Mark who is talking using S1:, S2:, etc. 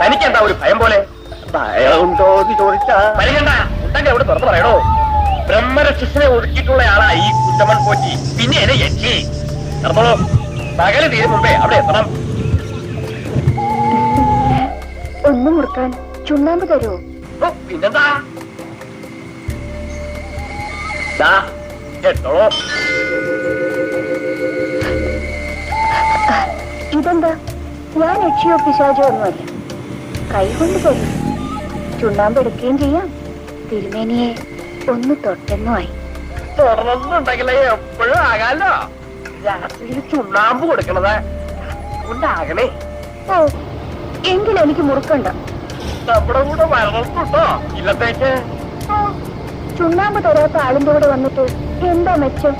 S1: തനിക്കെന്താ ഒരു ഭയം പോലെ?
S2: ഭയമുണ്ടോ എന്ന് ചോദിച്ചാ.
S1: പരിഗണ്ട ഉണ്ടെങ്കിൽ അവിടെ തുറന്നു പറയണോ ബ്രഹ്മരക്ഷസിനെ ഒതുക്കിയിട്ടുള്ള ആളാ ഈ കുറ്റമൺ പോറ്റി. പിന്നെ എന്നെ യക്ഷി നടന്നോളൂ. പകൽ തീരും മുമ്പേ അവിടെ എത്തണം.
S3: ഒന്ന് മുറുക്കാൻ ചുണ്ണാമ്പ് തരുമോ
S1: ഓ, പിന്നെന്താ?
S3: ഇതെന്താ? ഞാൻ യക്ഷിയോ പിശാചോ ഒന്നുമല്ല കൈ കൊണ്ട് തരും ചുണ്ണാമ്പ് എടുക്കുകയും ചെയ്യാം. തിരുമേനിയെ ഒന്ന് തൊട്ടെന്നുമായി
S1: തുറന്നുണ്ടെങ്കിലേ എപ്പോഴും ആകാലോ? രാത്രിയിൽ ചുണ്ണാമ്പ് കൊടുക്കണത്. ഉണ്ടാകണേ.
S3: ഓ എങ്കിൽ എനിക്ക് മുറുക്കണ്ട?
S1: നമ്മുടെ കൂടെ വരണോ ഇല്ലത്തേക്ക്.
S3: ചുണ്ണാമ്പ് തരാത്ത ആളിന്റെ കൂടെ വന്നിട്ട് എന്താ മെച്ചം?